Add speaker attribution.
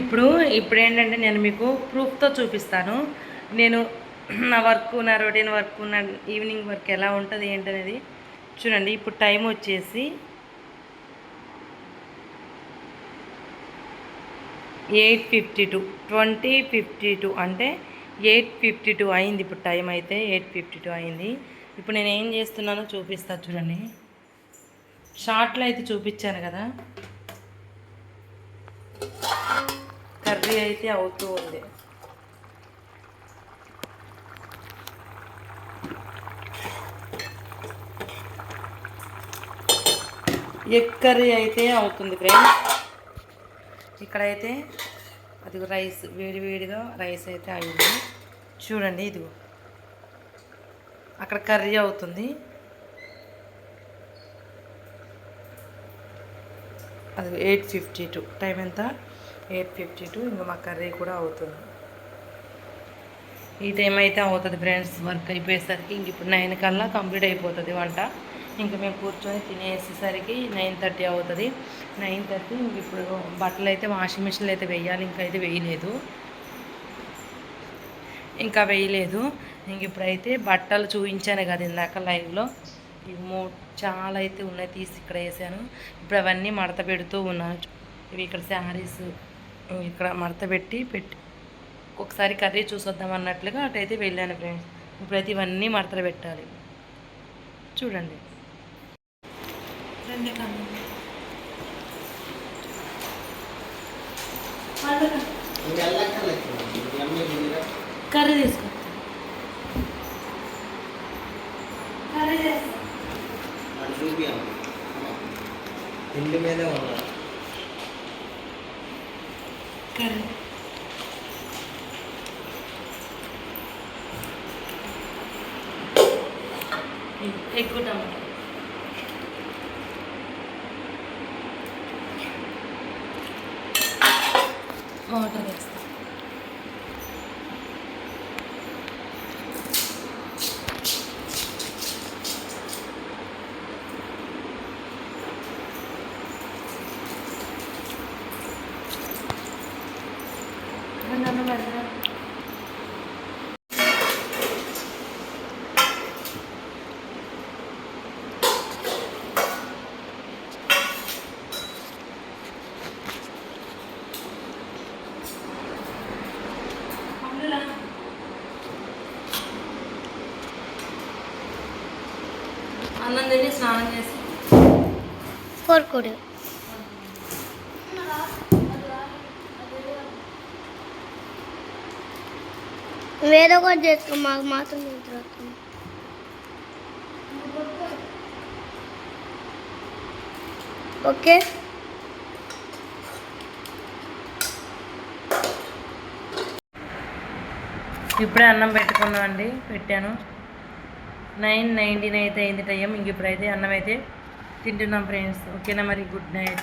Speaker 1: ఇప్పుడు ఇప్పుడు ఏంటంటే నేను మీకు ప్రూఫ్తో చూపిస్తాను. నేను నా వర్క్ నా రొటీన్ వర్క్ నా ఈవినింగ్ వర్క్ ఎలా ఉంటుంది ఏంటనేది చూడండి. ఇప్పుడు టైం వచ్చేసి eight fifty two twenty fifty two అంటే ఎయిట్ ఫిఫ్టీ టూ అయింది. ఇప్పుడు టైం అయితే ఎయిట్ ఫిఫ్టీ టూ అయింది. ఇప్పుడు నేను ఏం చేస్తున్నానో చూపిస్తా చూడండి. షార్ట్లో అయితే చూపించాను కదా. కర్రీ అయితే అవుతూ ఉంది. ఎగ్ కర్రీ అయితే అవుతుంది ఫ్రెండ్స్. ఇక్కడైతే అది రైస్ వేడి వేడిగా రైస్ అయితే అయింది. చూడండి ఇదిగో. అక్కడ కర్రీ అవుతుంది. అది ఎయిట్ ఫిఫ్టీ టూ. టైం ఎంత? ఎయిట్ ఫిఫ్టీ టూ ఇంకా మా కర్రీ కూడా అవుతుంది. ఈ టైం అయితే అవుతుంది ఫ్రెండ్స్? వర్క్ అయిపోయేసరికి ఇంక ఇప్పుడు నైన్ కల్లా కంప్లీట్ అయిపోతుంది వంట. ఇంకా మేము కూర్చొని తినేసేసరికి నైన్ థర్టీ అవుతుంది. నైన్ థర్టీ ఇంక ఇప్పుడు బట్టలు అయితే వాషింగ్ మిషన్లో అయితే వేయాలి. ఇంకా అయితే వేయలేదు. ఇంకా వేయలేదు. ఇంక ఇప్పుడైతే బట్టలు చూపించాను కదా ఇందాక లైవ్లో. ఇవి మూ చాలా అయితే ఉన్నాయి తీసి ఇక్కడ వేసాను. ఇప్పుడు అవన్నీ మడత పెడుతూ ఉన్నాను. ఇవి ఇక్కడ శారీస్. ఇక్కడ మడత పెట్టి పెట్టి ఒకసారి కర్రీ చూసొద్దాం అన్నట్లుగా అటైతే వెళ్ళాను ఫ్రెండ్స్. ఇప్పుడైతే ఇవన్నీ మడతలు పెట్టాలి. చూడండి. కర్రీ తీసుకో కర్రీ తీసుకో
Speaker 2: ఇంటి మీదే ఉన్నా.
Speaker 1: కర్రీ ఎక్కువ టమాటా వాటర్ వేస్తా నన్ను పెడతా అన్నం తిని స్నానం చేసి
Speaker 3: కోరుకోడు వేరే ఒకటి చేసుకో మాకు మాత్రం నిద్ర వస్తుంది ఓకే?
Speaker 1: ఇప్పుడే అన్నం పెట్టుకున్నాం అండి పెట్టాను. నైన్ నైన్టీన్ అయితే అయింది టైం ఇంక ఇప్పుడైతే అన్నం అయితే తింటున్నాం ఫ్రెండ్స్. ఓకేనా మరి? Good night.